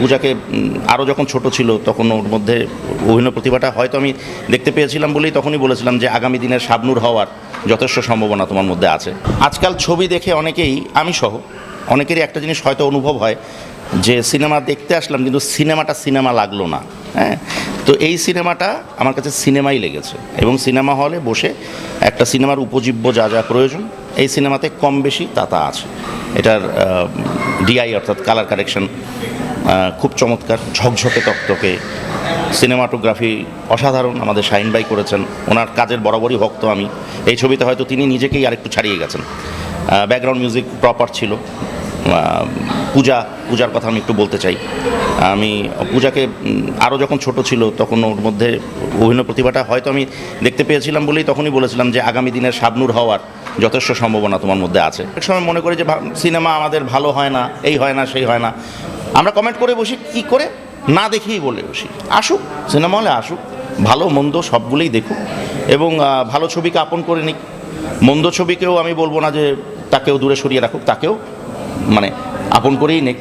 পূজাকে আরও যখন ছোট ছিল, তখন ওর মধ্যে অভিনয় প্রতিভাটা হয়তো আমি দেখতে পেয়েছিলাম বলেই তখনই বলেছিলাম যে আগামী দিনের শাবনুর হওয়ার যথেষ্ট সম্ভাবনা তোমার মধ্যে আছে। আজকাল ছবি দেখে অনেকেই, আমি সহ, অনেকেরই একটা জিনিস হয়তো অনুভব হয় যে সিনেমা দেখতে আসলাম কিন্তু সিনেমাটা সিনেমা লাগল না হ্যাঁ? তো এই সিনেমাটা আমার কাছে সিনেমাই লেগেছে এবং সিনেমা হলে বসে একটা সিনেমার উপজীব্য যা যা প্রয়োজন, এই সিনেমাতে কম বেশি তা তা আছে। এটার ডিআই অর্থাৎ কালার কারেকশন খুব চমৎকার, ঝকঝকে তকতকে। সিনেমাটোগ্রাফি অসাধারণ, আমাদের শাহিন ভাই করেছেন। ওনার কাজের বরাবরই ভক্ত আমি। এই ছবিতে হয়তো তিনি নিজেকেই আরেকটু ছাড়িয়ে গেছেন। ব্যাকগ্রাউন্ড মিউজিক প্রপার ছিল। পূজা, পূজার কথা আমি একটু বলতে চাই। আমি, পূজাকে আরও যখন ছোট ছিল, তখন ওর মধ্যে অভিনয় প্রতিভাটা হয়তো আমি দেখতে পেয়েছিলাম বলেই তখনই বলেছিলাম যে আগামী দিনের শাবনুর হওয়ার যথেষ্ট সম্ভাবনা তোমার মধ্যে আছে। এক সময় মনে করি যে সিনেমা আমাদের ভালো হয় না, এই হয় না, সেই হয় না। আমরা কমেন্ট করে বসি, কি করে? না দেখেই বলে বসি। আসুক সিনেমা হলে আসুক, ভালো, মন্দ সবগুলোই দেখুক এবং ভালো ছবিকে আপন করে নিক। মন্দ ছবিকেও আমি বলব না যে তাকেও দূরে সরিয়ে রাখুক, তাকেও মানে আপন করেই নিক।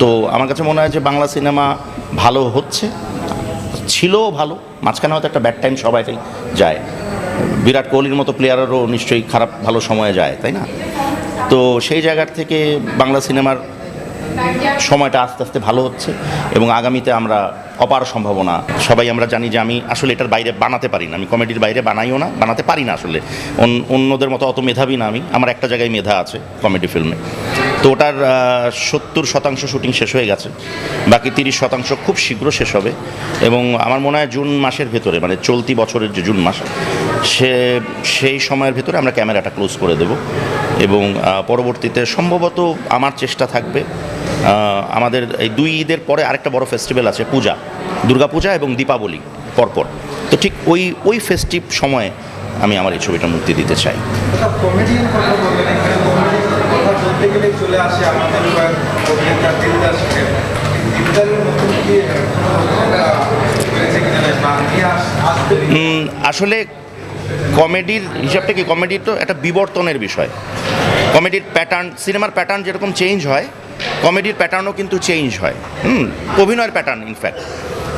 তো আমার কাছে মনে হয় যে বাংলা সিনেমা ভালো হচ্ছে, ছিলও ভালো, মাঝখানে হয়তো একটা ব্যাড টাইম সবাইটাই যায়। বিরাট কোহলির মতো প্লেয়ারেরও নিশ্চয়ই খারাপ, ভালো সময়ে যায়, তাই না? তো সেই জায়গার থেকে বাংলা সিনেমার সময়টা আস্তে আস্তে ভালো হচ্ছে এবং আগামীতে আমরা অপার সম্ভাবনা, সবাই আমরা জানি যে আমি আসলে এটার বাইরে বানাতে পারি না, আমি কমেডির বাইরে বানাইও না, বানাতে পারি না আসলে। অন- অন্যদের মতো অত মেধাবী না আমি, আমার একটা জায়গায় মেধা আছে কমেডি ফিল্মে। তো ওটার সত্তর শতাংশ শুটিং শেষ হয়ে গেছে, বাকি তিরিশ শতাংশ খুব শীঘ্র শেষ হবে এবং আমার মনে হয় জুন মাসের ভেতরে মানে চলতি বছরের যে জুন মাস, সে, সেই সময়ের ভেতরে আমরা ক্যামেরাটা ক্লোজ করে দেব এবং পরবর্তীতে সম্ভবত আমার চেষ্টা থাকবে আমাদের এই দুই ঈদের পরে আরেকটা বড় ফেস্টিভ্যাল আছে, পূজা, দুর্গাপূজা এবং দীপাবলি, পরপর। তো ঠিক ওই ওই ফেস্টিভ সময়ে আমি আমার এই ছবিটা মুক্তি দিতে চাই। আসলে কমেডির হিসাবটা কি? কমেডি তো একটা বিবর্তনের বিষয়। কমেডির প্যাটার্ন সিনেমার প্যাটার্ন যেরকম চেঞ্জ হয় কমেডির প্যাটার্নও কিন্তু চেঞ্জ হয়। হুম, অভিনয়ের প্যাটার্ন ইনফ্যাক্ট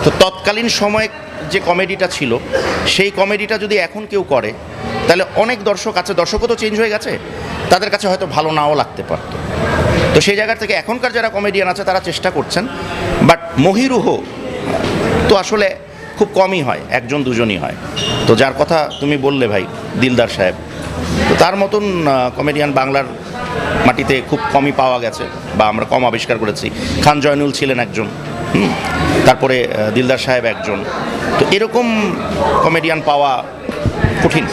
তো তৎকালীন সময়ে যে কমেডিটা ছিল, সেই কমেডিটা যদি এখন কেউ করে, তাহলে অনেক দর্শক আছে, দর্শকও তো চেঞ্জ হয়ে গেছে, তাদের কাছে হয়তো ভালো নাও লাগতে পারতো। তো সেই জায়গা থেকে এখনকার যারা কমেডিয়ান আছে, তারা চেষ্টা করছেন বাট মহিরুহ তো আসলে খুব কমই হয়, একজন দুজনই হয়। তো যার কথা তুমি বললে ভাই, দিলদার সাহেব, তো তার মতন কমেডিয়ান বাংলার মাটিতে খুব কমই পাওয়া গেছে বা আমরা কম আবিষ্কার করেছি। খান জয়নুল ছিলেন একজন তারপরে দিলদার সাহেব একজন। তো এরকম কমেডিয়ান পাওয়া কঠিন।